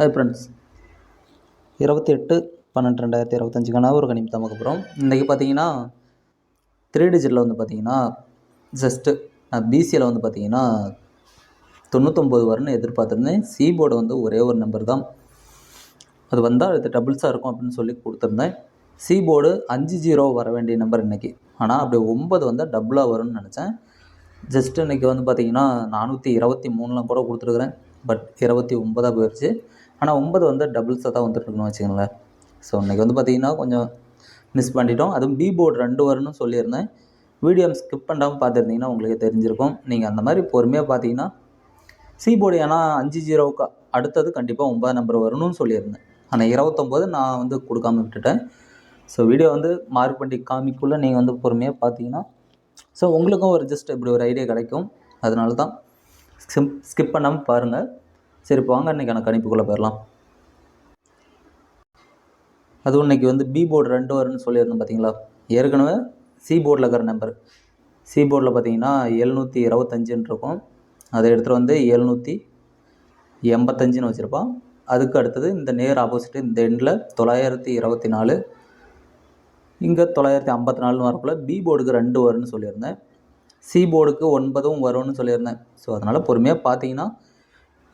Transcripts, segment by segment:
Hi friends இருபத்தி எட்டு பன்னெண்டு ரெண்டாயிரத்தி இருபத்தஞ்சுக்கான ஒரு கணிப்பு தான் பார்க்க போகிறோம் இன்றைக்கி பார்த்தீங்கன்னா த்ரீ டிஜிட்டில் வந்து பார்த்தீங்கன்னா ஜஸ்ட்டு நான் பிசியில் வந்து பார்த்தீங்கன்னா தொண்ணூத்தொம்பது வரும்னு எதிர்பார்த்துருந்தேன். சி போர்டு வந்து ஒரே ஒரு நம்பர் தான். அது வந்தால் அது டபுள்ஸாக இருக்கும் அப்படின்னு சொல்லி கொடுத்துருந்தேன். சி போர்டு அஞ்சு ஜீரோ வர வேண்டிய நம்பர் இன்றைக்கி ஆனால் அப்படி ஒம்பது வந்தால் டபுளாக வரும்னு நினச்சேன். ஜஸ்ட் இன்றைக்கி வந்து பார்த்தீங்கன்னா நானூற்றி இருபத்தி மூணுலாம் கூட கொடுத்துருக்குறேன். பட் இருபத்தி ஒம்பதாக போயிடுச்சு ஆனால் ஒன்பது வந்து டபுள்ஸாக தான் வந்துட்டுருக்குன்னு வச்சுக்கோங்களேன். ஸோ இன்றைக்கி வந்து பார்த்தீங்கன்னா கொஞ்சம் மிஸ் பண்ணிட்டோம். அதுவும் பி போர்டு ரெண்டு வரும்னு சொல்லியிருந்தேன். வீடியோ ஸ்கிப் பண்ணாமல் பார்த்துருந்தீங்கன்னா உங்களுக்கு தெரிஞ்சிருக்கும். நீங்கள் அந்த மாதிரி பொறுமையாக பார்த்தீங்கன்னா சி போர்டு ஏன்னா அஞ்சு ஜீரோவுக்கு அடுத்தது கண்டிப்பாக ஒன்பது நம்பர் வரணும்னு சொல்லியிருந்தேன். ஆனால் இருபத்தொம்போது நான் வந்து கொடுக்காம விட்டுட்டேன். ஸோ வீடியோ வந்து மார்க் பண்ணி காமிக்குள்ளே நீங்கள் வந்து பொறுமையாக பார்த்தீங்கன்னா ஸோ உங்களுக்கும் ஒரு ஜஸ்ட் இப்படி ஒரு ஐடியா கிடைக்கும். அதனால தான் ஸ்கிப் ஸ்கிப் பண்ணாமல் பாருங்கள் சரி இப்போ வாங்க இன்றைக்கான கணிப்புக்குள்ளே போயிடலாம் அதுவும் இன்றைக்கி வந்து பி போர்டு ரெண்டு வரும்னு சொல்லியிருந்தேன் பார்த்தீங்களா ஏற்கனவே சி போர்டில் இருக்கிற நம்பர் சி போர்டில் பார்த்தீங்கன்னா எழுநூற்றி இருபத்தஞ்சுன்னு இருக்கும். அதை எடுத்துகிட்டு வந்து எழுநூற்றி எண்பத்தஞ்சுன்னு வச்சுருப்பான் அதுக்கு அடுத்தது இந்த நேர் ஆப்போசிட்டு இந்த எண்டில் தொள்ளாயிரத்தி இருபத்தி நாலு இங்கே தொள்ளாயிரத்தி ஐம்பத்தி நாலுன்னு வரக்குள்ள பி போர்டுக்கு ரெண்டு வரும்னு சொல்லியிருந்தேன். சி போர்டுக்கு ஒன்பதும் வரும்னு சொல்லியிருந்தேன். ஸோ அதனால் பொறுமையாக பார்த்தீங்கன்னா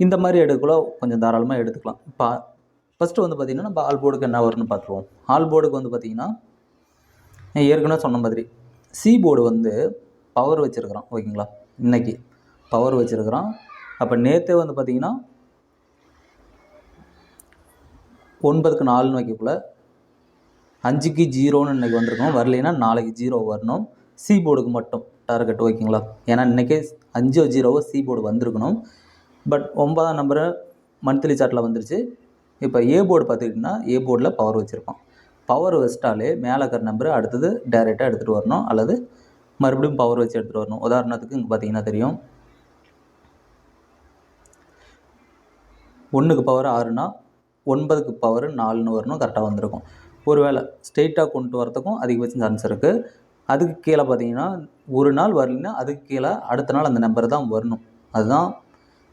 இந்த மாதிரி எடுக்கலாம் கொஞ்சம் தாராளமாக எடுத்துக்கலாம். இப்போ ஃபஸ்ட்டு வந்து பார்த்திங்கன்னா நம்ம ஆல் போர்டுக்கு என்ன வரும்னு பார்த்துருவோம் ஆல் போர்டுக்கு வந்து பார்த்திங்கன்னா ஏற்கனவே சொன்ன மாதிரி சி போர்டு வந்து பவர் வச்சுருக்குறோம் ஓகேங்களா இன்னைக்கு பவர் வச்சுருக்குறான். அப்போ நேற்றே வந்து பார்த்திங்கன்னா ஒன்பதுக்கு நாலுன்னு வைக்கக்குள்ள அஞ்சுக்கு ஜீரோன்னு இன்றைக்கி வந்திருக்கோம். வரலைன்னா நாளைக்கு ஜீரோ வரணும். சி போர்டுக்கு மட்டும் டார்கெட் ஓகேங்களா ஏன்னா இன்றைக்கே அஞ்சோ ஜீரோவோ சி போர்டு வந்திருக்கணும். பட் ஒன்பதாம் நம்பர் மந்த்லி சார்ட்டில் வந்துருச்சு. இப்போ ஏ போர்டு பார்த்துக்கிட்டிங்கன்னா ஏ போர்டில் பவர் வச்சுருப்போம் பவர் வச்சிட்டாலே மேலே இருக்கிற நம்பரு அடுத்தது டைரெக்டாக எடுத்துகிட்டு வரணும் அல்லது மறுபடியும் பவர் வச்சு எடுத்துகிட்டு வரணும். உதாரணத்துக்கு இங்கே பார்த்தீங்கன்னா தெரியும். ஒன்றுக்கு பவர் ஆறுனா ஒன்பதுக்கு பவர் நாலுன்னு வரணும் கரெக்டாக வந்திருக்கும். ஒருவேளை ஸ்ட்ரெயிட்டாக கொண்டு வரத்துக்கும் அதிகபட்சம் சான்ஸ் இருக்குது அதுக்கு கீழே பார்த்தீங்கன்னா ஒரு நாள் வரலைன்னா அதுக்கு கீழே அடுத்த நாள் அந்த நம்பர் தான் வரணும். அதுதான்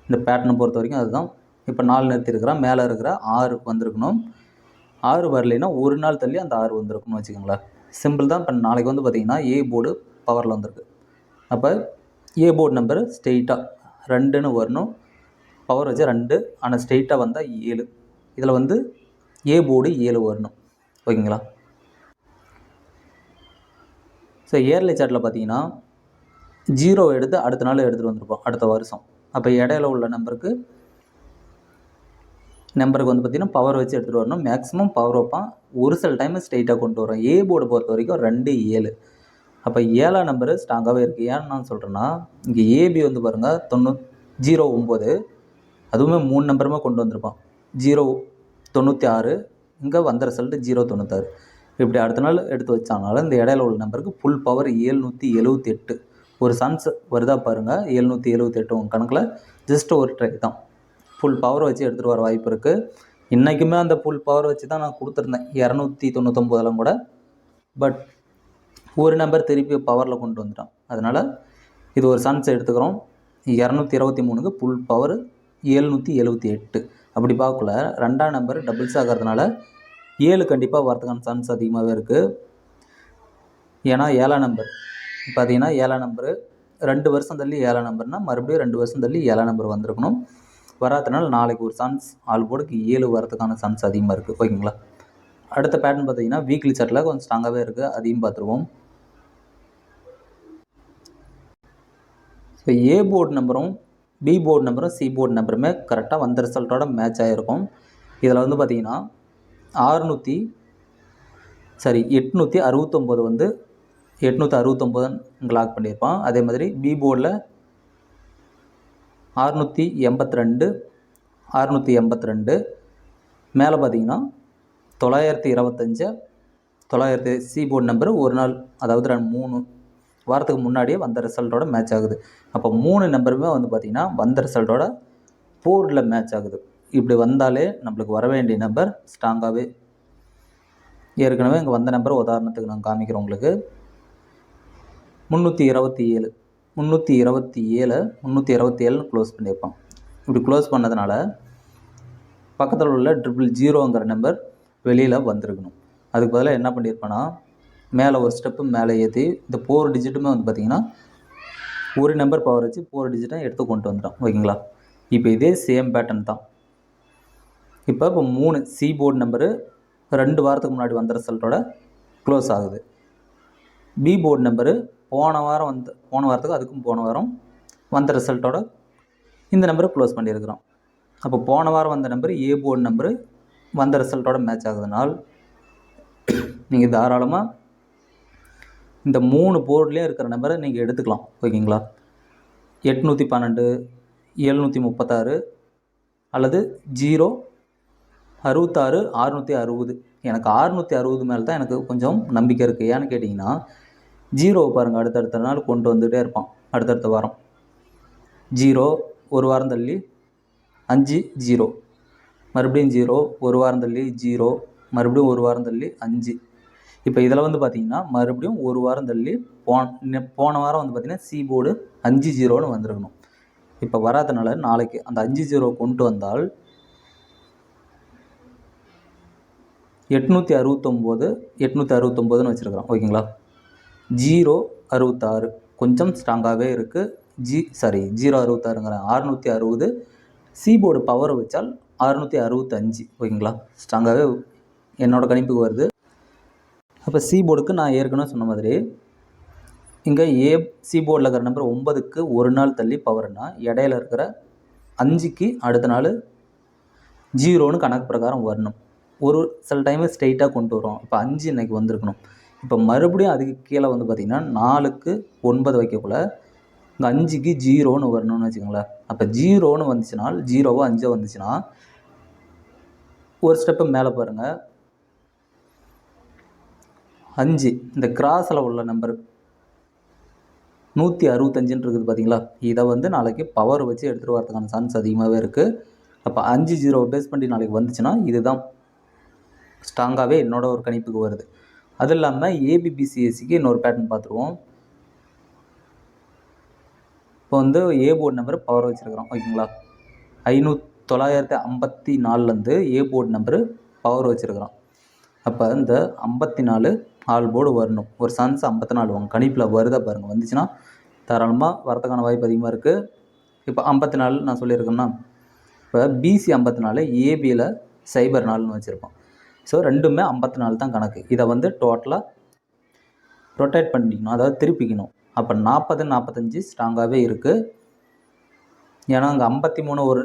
இந்த பேட்டர்னை பொறுத்த வரைக்கும் அதுதான். இப்போ நாலு நிறுத்திருக்கிறா மேலே இருக்கிற ஆறு வந்திருக்கணும். ஆறு வரலைன்னா ஒரு நாள் தள்ளி அந்த ஆறு வந்திருக்கும்னு வச்சுக்கோங்களேன். சிம்பிள் தான். இப்போ நாளைக்கு வந்து பார்த்தீங்கன்னா ஏ போர்டு பவரில் வந்திருக்கு. அப்போ ஏ போர்டு நம்பர் ஸ்ட்ரெயிட்டாக ரெண்டுன்னு வரணும். பவர் வச்சு ரெண்டு. ஆனால் ஸ்ட்ரெயிட்டாக வந்தால் ஏழு. இதில் வந்து ஏ போர்டு ஏழு வரணும். ஓகேங்களா? ஸோ இயர்லி சார்ட்டில் பார்த்தீங்கன்னா ஜீரோ எடுத்து அடுத்த நாள் எடுத்துகிட்டு வந்திருப்போம். அடுத்த வருஷம். அப்போ இடையில உள்ள நம்பருக்கு நம்பருக்கு வந்து பார்த்திங்கன்னா பவர் வச்சு எடுத்துகிட்டு வரணும். மேக்ஸிமம் பவர் வைப்பான் ஒரு சில டைம் ஸ்ட்ரெயிட்டாக கொண்டு வரோம். ஏ போர்டு பொறுத்த வரைக்கும் ரெண்டு ஏழு. அப்போ ஏழாம் நம்பரு ஸ்ட்ராங்காகவே இருக்குது ஏன்னு நான் சொல்கிறேன்னா இங்கே ஏபி வந்து பாருங்கள் தொண்ணூ ஜீரோ ஒம்பது அதுவுமே மூணு நம்பருமே கொண்டு வந்திருப்பான். ஜீரோ தொண்ணூற்றி ஆறு இங்கே வந்த ரிசல்ட்டு ஜீரோ தொண்ணூத்தாறு. இப்படி அடுத்த நாள் எடுத்து வச்சாங்கனால இந்த இடையில உள்ள நம்பருக்கு ஃபுல் பவர் ஏழ்நூற்றி எழுபத்தி எட்டு. ஒரு சன்ஸ் வருதா பாருங்கள் எழுநூற்றி எழுபத்தி எட்டு உங்கள் கணக்கில். ஜஸ்ட் ஒரு ட்ரை தான். ஃபுல் பவர் வச்சு எடுத்துகிட்டு வர வாய்ப்பு இருக்குது இன்றைக்குமே அந்த ஃபுல் பவர் வச்சு தான் நான் கொடுத்துருந்தேன். இரநூத்தி தொண்ணூத்தொம்போதெல்லாம் கூட. பட் ஒரு நம்பர் திருப்பி பவரில் கொண்டு வந்துட்டான். அதனால் இது ஒரு சன்ஸ் எடுத்துக்கிறோம். இரநூத்தி இருபத்தி மூணுக்கு ஃபுல் பவர் ஏழ்நூற்றி எழுபத்தி எட்டு. அப்படி பார்க்கல. ரெண்டாம் நம்பர் டபுள்ஸ் ஆகிறதுனால ஏழு கண்டிப்பாக வரதுக்கான சான்ஸ் அதிகமாகவே இருக்குது ஏன்னா ஏழாம் நம்பர் பார்த்தீங்கன்னா ஏழாம் நம்பரு ரெண்டு வருஷம் தள்ளி ஏழாம் நம்பர்னால் மறுபடியும் ரெண்டு வருஷம் தள்ளி ஏழாம் நம்பர் வந்திருக்கணும். வராதனால நாளைக்கு ஒரு சான்ஸ் ஆல் போர்டுக்கு ஏழு வரதுக்கான சான்ஸ் அதிகமாக இருக்குது ஓகேங்களா? அடுத்த பேட்டர்ன் பார்த்தீங்கன்னா வீக்லி சார்ட்டில் கொஞ்சம் ஸ்ட்ராங்காகவே இருக்குது அதையும் பார்த்துருவோம். ஸோ ஏ போர்டு நம்பரும் பி போர்டு நம்பரும் சி போர்டு நம்பருமே கரெக்டாக வந்த ரிசல்ட்டோட மேட்ச் ஆகிருக்கும் இதில் வந்து பார்த்தீங்கன்னா ஆறுநூற்றி சாரி எட்நூற்றி அறுபத்தொம்போது வந்து எட்நூற்றி அறுபத்தொம்போது லாக் பண்ணியிருப்பான். அதே மாதிரி பி போர்டில் அறுநூற்றி எண்பத்தி ரெண்டு அறுநூற்றி எண்பத்தி ரெண்டு மேலே பார்த்தீங்கன்னா தொள்ளாயிரத்தி இருபத்தஞ்சு தொள்ளாயிரத்தி சி போர்டு நம்பர் ஒரு நாள் அதாவது ரெண்டு மூணு வாரத்துக்கு முன்னாடியே வந்த ரிசல்ட்டோட மேட்ச் ஆகுது. அப்போ மூணு நம்பருமே வந்து பார்த்திங்கன்னா வந்த ரிசல்ட்டோட போர்டில் மேட்ச் ஆகுது. இப்படி வந்தாலே நம்மளுக்கு வர வேண்டிய நம்பர் ஸ்ட்ராங்காகவே ஏற்கனவே இங்கே வந்த நம்பர் உதாரணத்துக்கு நான் காமிக்கிறேன் உங்களுக்கு. முந்நூற்றி இருபத்தி ஏழு. முந்நூற்றி இருபத்தி ஏழு முந்நூற்றி இருபத்தி ஏழுன்னு க்ளோஸ் பண்ணியிருப்பான் இப்படி க்ளோஸ் பண்ணதுனால பக்கத்தில் உள்ள ட்ரிபிள் ஜீரோங்கிற நம்பர் வெளியில் வந்திருக்கணும். அதுக்கு பதிலாக என்ன பண்ணியிருப்பேன்னா மேலே ஒரு ஸ்டெப்பு மேலே ஏற்றி இந்த ஃபோர் டிஜிட்டுமே வந்து பார்த்திங்கன்னா ஒரு நம்பர் பவர் வச்சு ஃபோர் டிஜிட்டை எடுத்து கொண்டு வந்துட்டோம் ஓகேங்களா? இப்போ இதே சேம் பேட்டர்ன் தான். இப்போ இப்போ மூணு சி போர்டு நம்பரு ரெண்டு வாரத்துக்கு முன்னாடி வந்த ரிசல்ட்டோட க்ளோஸ் ஆகுது. பி போர்டு நம்பரு போன வாரம் வந்து போன வாரத்துக்கு அதுக்கும் போன வாரம் வந்த ரிசல்ட்டோட இந்த நம்பரை க்ளோஸ் பண்ணியிருக்கிறோம். அப்போ போன வாரம் வந்த நம்பர் ஏ போர்டு நம்பரு வந்த ரிசல்ட்டோட மேட்ச் ஆகுதுனால் நீங்கள் தாராளமாக இந்த மூணு போர்ட்லேயும் இருக்கிற நம்பரை நீங்கள் எடுத்துக்கலாம். ஓகேங்களா? எட்நூற்றி பன்னெண்டு எழுநூற்றி முப்பத்தாறு அல்லது ஜீரோ அறுபத்தாறு அறுநூற்றி அறுபது. எனக்கு அறுநூற்றி அறுபது மேலே தான் எனக்கு கொஞ்சம் நம்பிக்கை இருக்குது ஏன்னு கேட்டிங்கன்னா ஜீரோவை பாருங்கள் அடுத்தடுத்த நாள் கொண்டு வந்துகிட்டே இருப்பான். அடுத்தடுத்த வாரம். ஜீரோ ஒரு வாரம் தள்ளி அஞ்சு ஜீரோ. மறுபடியும் ஜீரோ ஒரு வாரம் தள்ளி ஜீரோ. மறுபடியும் ஒரு வாரம் தள்ளி அஞ்சு. இப்போ இதில் வந்து பார்த்தீங்கன்னா மறுபடியும் ஒரு வாரம் தள்ளி போன போன வாரம் வந்து பார்த்தீங்கன்னா சி போர்டு அஞ்சு ஜீரோன்னு வந்திருக்கணும். இப்போ வராதனால நாளைக்கு அந்த அஞ்சு ஜீரோ கொண்டு வந்தால் எட்நூற்றி அறுபத்தொம்போது எட்நூற்றி அறுபத்தொம்போதுன்னு வச்சுருக்கிறோம் ஓகேங்களா? ஜீரோ அறுபத்தாறு. கொஞ்சம் ஸ்ட்ராங்காகவே இருக்குது ஜி சாரி ஜீரோ அறுபத்தாறுங்கிறேன் அறுநூற்றி அறுபது. சிபோர்டு பவரை பவர் வச்சால் அறுநூற்றி அறுபத்தஞ்சு. ஓகேங்களா? ஸ்ட்ராங்காகவே என்னோடய கணிப்புக்கு வருது. அப்போ சிபோர்டுக்கு நான் ஏற்கனவே சொன்ன மாதிரி இங்கே ஏ சிபோர்டில் இருக்கிற நம்பர் ஒன்பதுக்கு ஒரு நாள் தள்ளி பவர்னா இடையில இருக்கிற அஞ்சுக்கு அடுத்த நாள் ஜீரோன்னு கணக்கு பிரகாரம் வரணும். ஒரு சில டைமு ஸ்ட்ரெயிட்டாக கொண்டு வரும். இப்போ அஞ்சு இன்றைக்கி வந்திருக்கணும். இப்போ மறுபடியும் அதுக்கு கீழே வந்து பார்த்திங்கன்னா நாலுக்கு ஒன்பது வைக்கக்குள்ள இந்த அஞ்சுக்கு ஜீரோன்னு வரணும்னு வச்சுக்கோங்களேன் அப்போ ஜீரோன்னு வந்துச்சுனால் ஜீரோவோ அஞ்சோ வந்துச்சுன்னா ஒரு ஸ்டெப்பு மேலே பாருங்கள் அஞ்சு. இந்த கிராஸில் உள்ள நம்பர் நூற்றி அறுபத்தஞ்சுன்னு இருக்குது பார்த்தீங்களா? இதை வந்து நாளைக்கு பவர் வச்சு எடுத்துகிட்டு வரதுக்கான சான்ஸ் அதிகமாகவே இருக்குது அப்போ அஞ்சு ஜீரோ பேஸ் பண்ணி நாளைக்கு வந்துச்சுன்னா இதுதான். ஸ்ட்ராங்காகவே என்னோட ஒரு கணிப்புக்கு வருது. அது இல்லாமல் ஏபிபிசிஎஸ்சிக்கு இன்னொரு பேட்டர்ன் பார்த்துருவோம். இப்போ வந்து ஏ போர்டு நம்பர் பவர் வச்சுருக்கிறோம் ஓகேங்களா? ஐநூ தொள்ளாயிரத்தி ஐம்பத்தி நாலுலேருந்து ஏ போர்டு நம்பரு பவர் வச்சுருக்கிறோம். அப்போ இந்த ஐம்பத்தி நாலு ஆல் போர்டு வரணும். ஒரு சன்ஸ் ஐம்பத்தி நாலு உங்கள் கணிப்பில் வருதா பாருங்கள் வந்துச்சுன்னா தாராளமாக வரதுக்கான வாய்ப்பு அதிகமாக இருக்குது இப்போ ஐம்பத்தி நாலு நான் சொல்லியிருக்கேன்னா இப்போ பிசி ஐம்பத்தி நாலு ஏபியில் சைபர் நாலுன்னு வச்சுருப்போம். ஸோ ரெண்டுமே ஐம்பத்தி நாலு தான் கணக்கு. இதை வந்து டோட்டலாக ரொட்டேட் பண்ணிக்கணும். அதாவது திருப்பிக்கணும். அப்போ நாற்பது நாற்பத்தஞ்சு ஸ்ட்ராங்காகவே இருக்குது ஏன்னா அங்கே ஐம்பத்தி மூணு ஒரு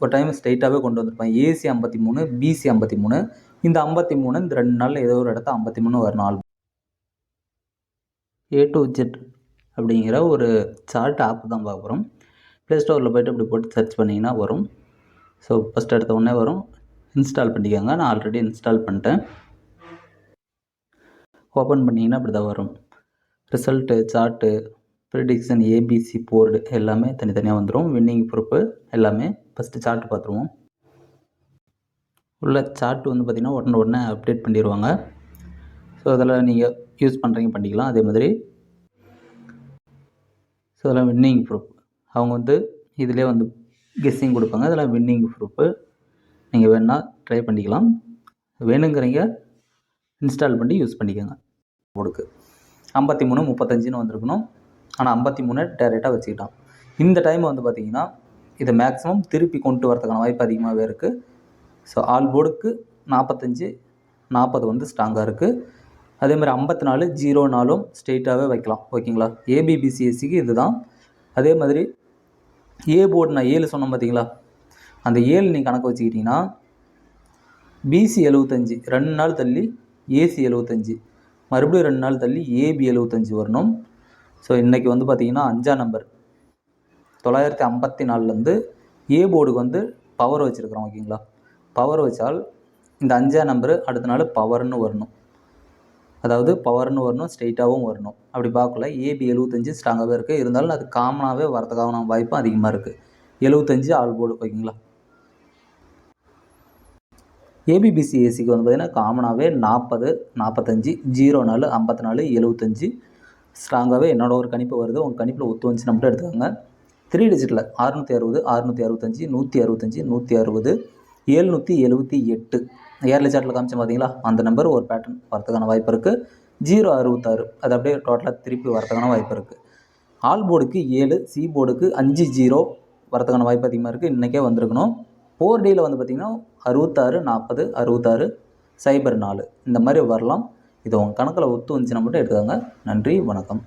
ஒரு டைம் ஸ்ட்ரைட்டாகவே கொண்டு வந்திருப்பேன். ஏசி ஐம்பத்தி மூணு பிசி ஐம்பத்தி மூணு. இந்த ஐம்பத்தி மூணு இந்த ரெண்டு நாளில் ஏதோ ஒரு இடத்த ஐம்பத்தி மூணு ஒரு நாள் ஏ டு ஜெட் அப்படிங்கிற ஒரு சார்ட் ஆப் தான் பார்க்க போகிறோம் ப்ளே ஸ்டோரில் போய்ட்டு இப்படி போட்டு சர்ச் பண்ணிங்கன்னா வரும். ஸோ ஃபஸ்ட் எடுத்த உடனே வரும். இன்ஸ்டால் பண்ணிக்கோங்க. நான் ஆல்ரெடி இன்ஸ்டால் பண்ணிட்டேன். ஓப்பன் பண்ணிங்கன்னா அப்படி தான் வரும் result chart prediction ABC board எல்லாமே தனித்தனியாக வந்துடும் வின்னிங் ப்ரூஃபு எல்லாமே ஃபஸ்ட்டு சார்ட் பார்த்துருவோம். உள்ள சார்ட் வந்து பார்த்திங்கன்னா உடனே உடனே அப்டேட் பண்ணிடுவாங்க. ஸோ அதில் நீங்கள் யூஸ் பண்ணுறீங்க பண்ணிக்கலாம். அதே மாதிரி. ஸோ அதெல்லாம் வின்னிங் ப்ரூஃப் அவங்க வந்து இதிலே வந்து கெஸ்ஸிங் கொடுப்பாங்க. அதெல்லாம் வின்னிங் ப்ரூஃபு நீங்கள் வேணால் ட்ரை பண்ணிக்கலாம். வேணுங்கிறீங்க இன்ஸ்டால் பண்ணி யூஸ் பண்ணிக்கோங்க. போர்டுக்கு ஐம்பத்தி மூணு முப்பத்தஞ்சுன்னு வந்திருக்கணும். ஆனால் ஐம்பத்தி மூணு டேரெக்டாக வச்சுக்கிட்டான். இந்த டைம் வந்து பார்த்திங்கன்னா இதை மேக்ஸிமம் திருப்பி கொண்டு வரதுக்கான வாய்ப்பு அதிகமாகவே இருக்குது ஸோ ஆல் போர்டுக்கு நாற்பத்தஞ்சு நாற்பது வந்து ஸ்ட்ராங்காக இருக்குது அதே மாதிரி ஐம்பத்தி நாலு ஜீரோ நாலும் ஸ்ட்ரெயிட்டாகவே வைக்கலாம். ஓகேங்களா? ஏபிபிசிஎஸ்சிக்கு இது தான் அதே மாதிரி ஏ போர்டு நான் ஏழு சொன்னேன் பார்த்தீங்களா அந்த ஏழு நீ கணக்கு வச்சுக்கிட்டிங்கன்னா பிசி எழுபத்தஞ்சி ரெண்டு நாள் தள்ளி ஏசி எழுபத்தஞ்சி மறுபடியும் ரெண்டு நாள் தள்ளி ஏபி எழுபத்தஞ்சி வரணும். ஸோ இன்றைக்கி வந்து பார்த்திங்கன்னா அஞ்சாம் நம்பர் தொள்ளாயிரத்தி ஐம்பத்தி நாலுலேருந்து ஏ போர்டுக்கு வந்து பவர் வச்சுருக்குறோம் ஓகேங்களா? பவர் வச்சால் இந்த அஞ்சாம் நம்பரு அடுத்த நாள் பவர்னு வரணும். அதாவது பவர்னு வரணும் ஸ்ட்ரெயிட்டாகவும் வரணும். அப்படி பார்க்கல ஏபி எழுபத்தஞ்சி ஸ்ட்ராங்காகவே இருக்குது இருந்தாலும் அது காமனாகவே வரதுக்கான வாய்ப்பும் அதிகமாக இருக்குது எழுபத்தஞ்சி ஆல் போர்டு ஓகேங்களா? ஏபிபிசிஎஸ்சிக்கு வந்து பார்த்திங்கன்னா காமனாகவே நாற்பது நாற்பத்தஞ்சு ஜீரோ நாலு ஐம்பத்தி நாலு எழுபத்தஞ்சி ஸ்ட்ராங்காகவே என்னோட ஒரு கணிப்பு வருது. உங்கள் கணிப்பில் ஒத்து வந்துச்சு மட்டும் எடுத்துக்கோங்க. த்ரீ டிஜிட்டில் அறுநூற்றி அறுபது அறுநூற்றி அறுபத்தஞ்சி நூற்றி அறுபத்தஞ்சி நூற்றி அறுபது ஏழ்நூற்றி எழுபத்தி எட்டு. ஏர்லி சார்ட்டில் காமிச்சோம் பார்த்தீங்களா? அந்த நம்பர் ஒரு பேட்டர்ன் வரதுக்கான வாய்ப்பு இருக்குது ஜீரோ அறுபத்தாறு அது அப்படியே டோட்டலாக திருப்பி வரதுக்கான வாய்ப்பு இருக்குது ஆல் போர்டுக்கு ஏழு சி போர்டுக்கு அஞ்சு ஜீரோ வரதுக்கான வாய்ப்பு அதிகமாக இருக்குது இன்றைக்கே வந்திருக்கணும். ஃபோர் டேயில் வந்து பார்த்திங்கன்னா அறுபத்தாறு நாற்பது அறுபத்தாறு சைபர் நாலு. இந்த மாதிரி வரலாம். இது உங்கள் கணக்கில் ஒத்து வந்துச்சுன்னா மட்டும் எடுத்துக்கோங்க. நன்றி வணக்கம்.